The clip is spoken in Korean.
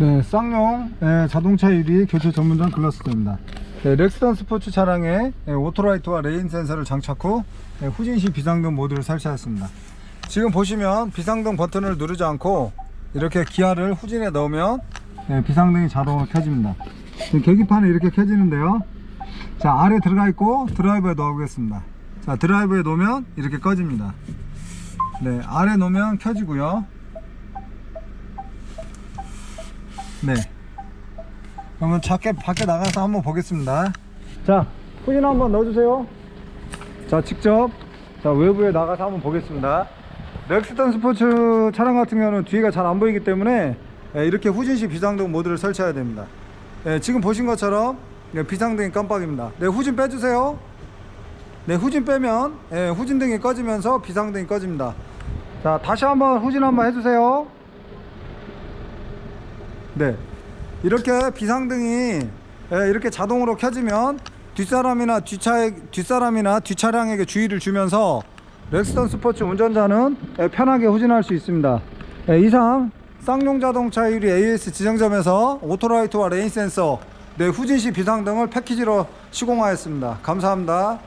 네, 쌍용 예, 자동차 유리 교체 전문점 글라스도입니다. 네, 렉스턴 스포츠 차량에 예, 오토라이트와 레인 센서를 장착 후 예, 후진시 비상등 모드를 설치하였습니다. 지금 보시면 비상등 버튼을 누르지 않고 이렇게 기아를 후진에 넣으면 예, 비상등이 자동으로 켜집니다. 계기판이 이렇게 켜지는데요. 자 아래 들어가 있고 드라이브에 넣어보겠습니다. 자 드라이브에 놓으면 이렇게 꺼집니다. 네 아래 놓으면 켜지고요. 네. 그러면 밖에, 밖에 나가서 한번 보겠습니다. 자, 후진 한번 넣어주세요. 자, 직접. 자, 외부에 나가서 한번 보겠습니다. 렉스턴 스포츠 차량 같은 경우는 뒤가 잘 안 보이기 때문에 예, 이렇게 후진시 비상등 모드를 설치해야 됩니다. 예, 지금 보신 것처럼 예, 비상등이 깜빡입니다. 네, 후진 빼주세요. 네, 후진 빼면 예, 후진등이 꺼지면서 비상등이 꺼집니다. 자, 다시 한번 후진 한번 해주세요. 네. 이렇게 비상등이 예, 이렇게 자동으로 켜지면 뒷사람이나 뒷차에 뒷사람이나 뒷차량에게 주의를 주면서 렉스턴 스포츠 운전자는 예, 편하게 후진할 수 있습니다. 예, 이상 쌍용 자동차 유리 AS 지정점에서 오토라이트와 레인 센서 네, 후진 시 비상등을 패키지로 시공하였습니다. 감사합니다.